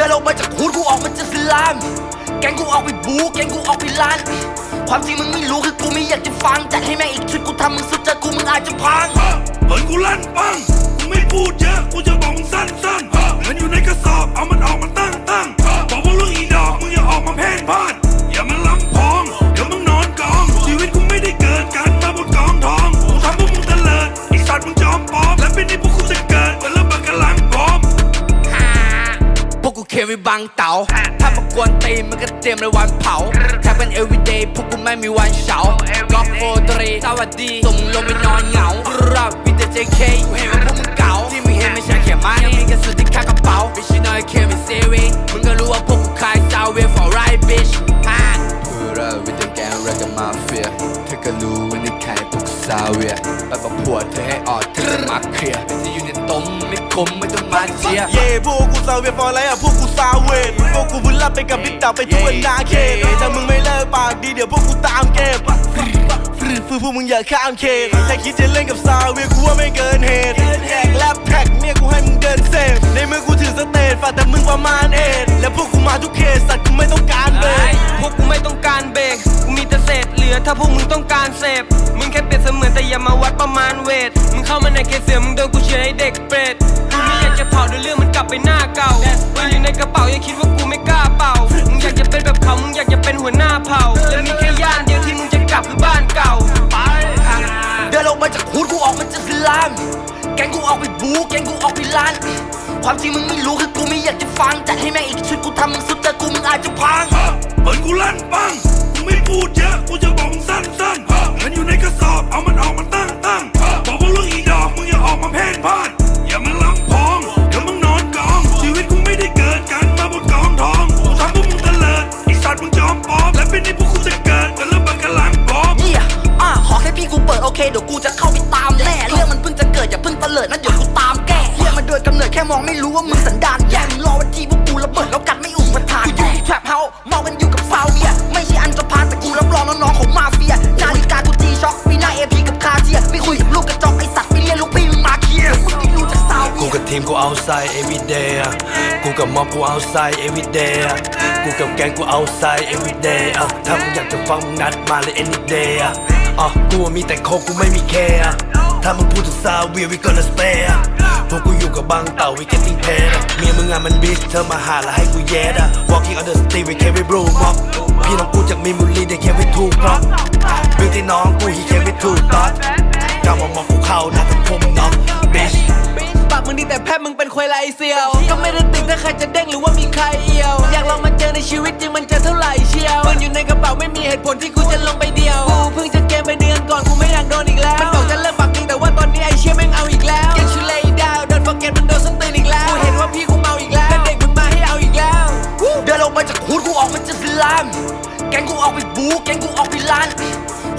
ออกมาจากคูดกูออกมาจะสลาม แกงกูออกไปบูแกงกูออกไปล้าน ความจริงมึงไม่รู้คือกูไม่อยากจะฟังจัดให้แม่งอีกชุดกูทำมึงสุดจะกูมึงอาจจะพังเปิดกูลั่นปังไม่พูดเยอะ พวกกูเควิบังเต๋าถ้าประกวนตีนมันก็เตรียมเลยวันเผาแทบเป็น everyday พวกกูไม่มีวันเฉาก็โฟตรีสวัสดีส่งลงไปนอนเหงารับวิดเจเคกูเห็นว่าพวกมึงเก่าที่มึงเห็นไม่ใช่แค่ไม้ยังมีกระสุนที่ข้างกระเป๋าไม่ใช่น้อยเคมีเซรีมึงก็รู้ว่าพวกกูขายซาวเวฟ for right bitch ฮ่า Put up with the gang r a g a mafia เธอก็รู้ว่านี่ใครพวกซาเวียไปประพวดเธอให้ออกเธอจะมาเคลียร์ที่อยู่ในต้มไม่คมไม่ต้อง มาเชียร์เย่พวกกูซาเวียฟอร์ไรอะพวกกูซาเวทพวกกูบุญรับไปกับบิ๊กเต่าไปทั่วนาเขตถ้ามึงไม่เลิกปากดีเดี๋ยวพวกกูตามเก็บฟรีฟื้พวกมึงอย่าข้ามเขตถ้าคิดจะเล่นกับซาเวียกูว่าไม่เกินเหตุแยกแลบแพ็กเนี่ยกูให้มึงเดินเซฟในมือกูถือสเตทฝากแต่มึงประมาณเอ็ดและพวกกูมาทุกเขตสัตว์กูไม่ต้องการเบรกพวกกูไม่ต้องการเบรกกูมีแต่เศษเหลือถ้าพวกมึงต้องการเสพมึงแค่เปรียบเสมือนแต่อย่ามาวัดประมาณเวทมึงเข้ามาในเขตเสือมึงโดนกูเชียร์ให้เด็กเปรต เผาเดี๋ยวเรื่องมันกลับไปหน้าเก่าเงินอยู่ในกระเป๋าอย่าคิดว่ากูไม่กล้าเป่า มึงอยากจะเป็นแบบเขา มึงอยากจะเป็นหัวหน้าเผ่า และมีแค่ย่านเดียวที่มึงจะกลับคือบ้านเก่า เดินออกมาจากหูดกูออกมาจากสลามแกงกูออกไปบูแกงกูออกไปล้าน ความจริงมึงไม่รู้คือกูไม่อยากจะฟังจัดให้แม่งอีกชุดกูทำมึงสุดเจอกูมึงอาจจะพังเปิดกูลั่นปังกูไม่พูดเยอะ กูจะบอกมึงสั้นสั้นๆ ค่มองไม่รู้ว่ามึงสันดานแย่มึงรอวันที่พวกกูระเบิดแล้วกัดไม่อุปทานกูอยู่ที่แทรปเฮาส์มองกันอยู่กับซาวเวียไม่ใช่อันจะพานแต่กูรับรองน้องๆของมาเฟียนาฬิกากูจีช็อคปีหน้าเอพีกับคาเทียไม่คุยกับลูกกระจอกไอสัตว์ไม่เรียนลูกพี่มึงมาเคียร์มึงไม่รู้จักซาวเวีกูกับทีมกู outside every day กูกับม็อบกู outside every day กูกับแกงกู outside every day ถ้ามึงอยากจะฟังมึงนัดมาเลย any day อะอะกูมีแต่โคกกูไม่มีแคร์ ถ้ามึงพูดถึงซาเวีย we gonna stay อะพวกกูอยู่กับบางเต่า we getting paid อะเมียมึงงานมันบิชเธอมาหาแล้วให้กูแย่อะ walking on the street we carry blue mob พี่น้องกูจากมีมูลลีได้แค่ไม่ถูกเพราะบิวตี้น้องกู he carry two thought จำว่ามองกูเข้าหน้าทั้งผมน้อง bitch ปากมึงดีแต่แพทย์มึงเป็นควายไรเซียว ก็ไม่ได้ติดถ้าใครจะเด้งหรือว่ามีใครเอียว อยากลองมาเจอในชีวิตจริงมันจะเท่าไหร่เชียวมันอยู่ในกระเป๋าไม่มีเหตุผลที่กูจะลงไปเดียว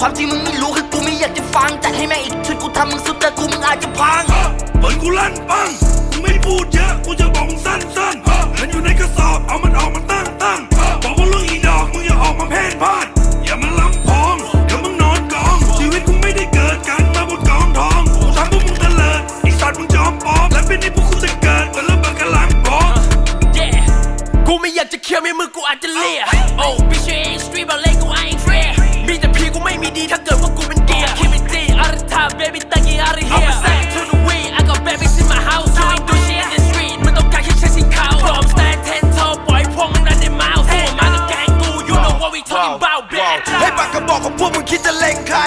ความจริงมึงไม่รู้คือกูไม่อยากจะฟังจัดให้แม่งอีกชุดกูทำมึงสุดแต่กูมึงอาจจะพัง deep out of time baby thugging out of here I'm a sack to the way I got babies in my house You ain't do shit in the street มึงต้องการแค่ใช้สินค้า From stand ten toe ปล่อยพวกมึงนั่นใน mouth พวกมากับแกงกู You know what we talking about bitch ให้ปากกระบอกของพวกมึงคิดจะเล็งใคร